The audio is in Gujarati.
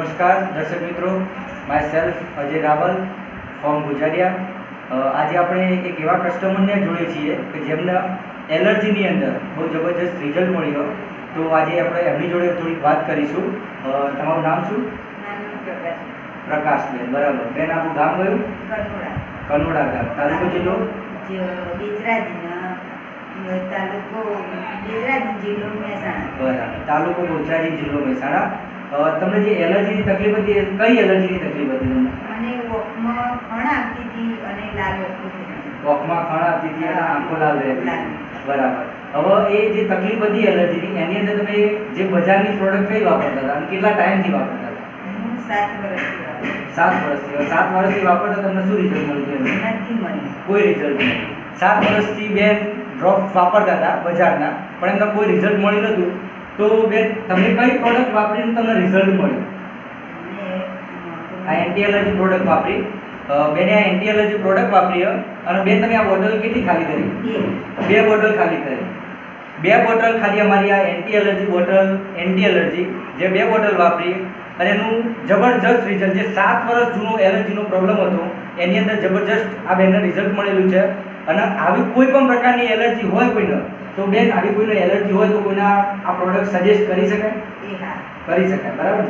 નમસ્કાર દર્શક મિત્રો. Myself Ajay Raval from Gujariya. આજે આપણે એક એવા કસ્ટમરને જોઈએ છીએ કે જેમને એલર્જીની અંદર બહુ જબરજસ્ત રિઝલ્ટ મળ્યો તો આજે આપણે એમની જોડે થોડીક વાત કરીશું. તમારું નામ શું? પ્રકાશ. પ્રકાશબેન બરાબર. બેન આપણું ગામ કયું? કનોડા. ગામ. તાલુકો જિલ્લો? તાલુકો તાલુકો ગુજરાતી જિલ્લો મહેસાણા. તમને જે એલર્જીની તકલીફ હતી કઈ એલર્જીની તકલીફ હતી તમને? મને વોકમાં ખણ આવતી હતી અને લાલ વોકમાં ખણ આવતી હતી અને આંખો લાલ રહેતી બરાબર. હવે એ જે તકલીફ હતી એલર્જીની એની અંદર તમે જે બજારની પ્રોડક્ટ કઈ વાપરતા હતા અને કેટલા ટાઈમથી વાપરતા હતા? સાત વર્ષથી સાત વર્ષથી. વાપરતા તમને શું રિઝલ્ટ મળ્યું એનું? કોઈ રિઝલ્ટ નહીં. સાત વર્ષથી બેન ડ્રોપ વાપરતા હતા બજારના પણ એમને કોઈ રિઝલ્ટ મળ્યું નહોતું. તો બેન તમે કઈ પ્રોડક્ટ વાપરીને તમને રિઝલ્ટ મળ્યું? આ એન્ટી એલર્જી પ્રોડક્ટ વાપરી બેને આ એન્ટી એલર્જી પ્રોડક્ટ વાપરી અને બે તમે આ બોટલ કેટલી ખાલી કરી? બે. બે બોટલ ખાલી કરી. બે બોટલ ખાલી અમારી આ anti allergy bottle anti allergy જે બે બોટલ વાપરી. અને એનું જબરજસ્ત રિઝલ્ટ જે સાત વર્ષ જૂનો એલર્જીનો પ્રોબ્લેમ હતો એની અંદર જબરજસ્ત આ બેનને રિઝલ્ટ મળેલું છે. અને આવી કોઈ પણ પ્રકારની એલર્જી હોય કોઈને તો બેન આવી કોઈને એલર્જી હોય તો કોઈને આ પ્રોડક્ટ સજેસ્ટ કરી શકાય? કરી શકાય બરાબર